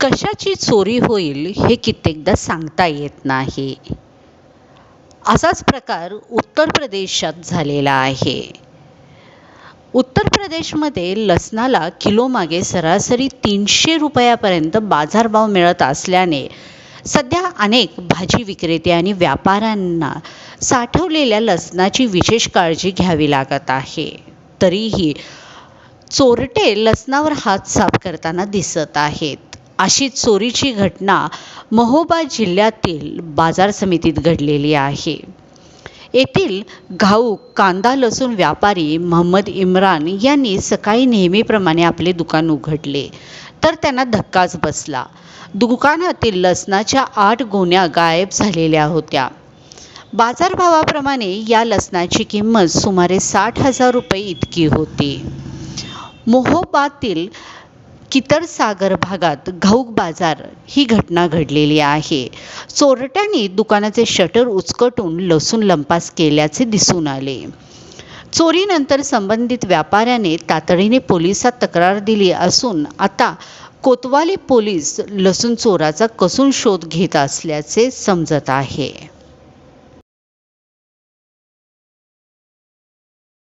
कशाची चोरी होईल हे कित्येकदा सांगता येत नाही. असाच प्रकार उत्तर प्रदेशात झालेला आहे. उत्तर प्रदेशमध्ये लसणाला किलोमागे सरासरी तीनशे रुपयापर्यंत बाजारभाव मिळत असल्याने सध्या अनेक भाजी विक्रेते आणि व्यापाऱ्यांना साठवलेल्या लसणाची विशेष काळजी घ्यावी लागत आहे. तरीही चोरटे लसणावर हात साफ करताना दिसत आहेत. अशी चोरीची घटना महोबा जिल्ह्यातील बाजार समितीत घडलेली आहे. येथील घाऊक कांदा लसूण व्यापारी महम्मद इम्रान यांनी सकाळी नेहमीप्रमाणे आपले दुकान उघडले तर त्यांना धक्काच बसला. दुकानातील लसणाच्या आठ गोण्या गायब झालेल्या होत्या. बाजारभावाप्रमाणे या लसणाची किंमत सुमारे साठ हजार रुपये इतकी होती. मोहोबातील कितरसागर भागात घाऊक बाजार ही घटना घडलेली आहे. चोरट्यांनी दुकानाचे शटर उचकटून लसूण लंपास केल्याचे दिसून आले. चोरीनंतर संबंधित व्यापाऱ्याने तातडीने पोलिसात तक्रार दिली असून आता कोतवाली पोलीस लसूण चोराचा कसून शोध घेत असल्याचे समजत आहे.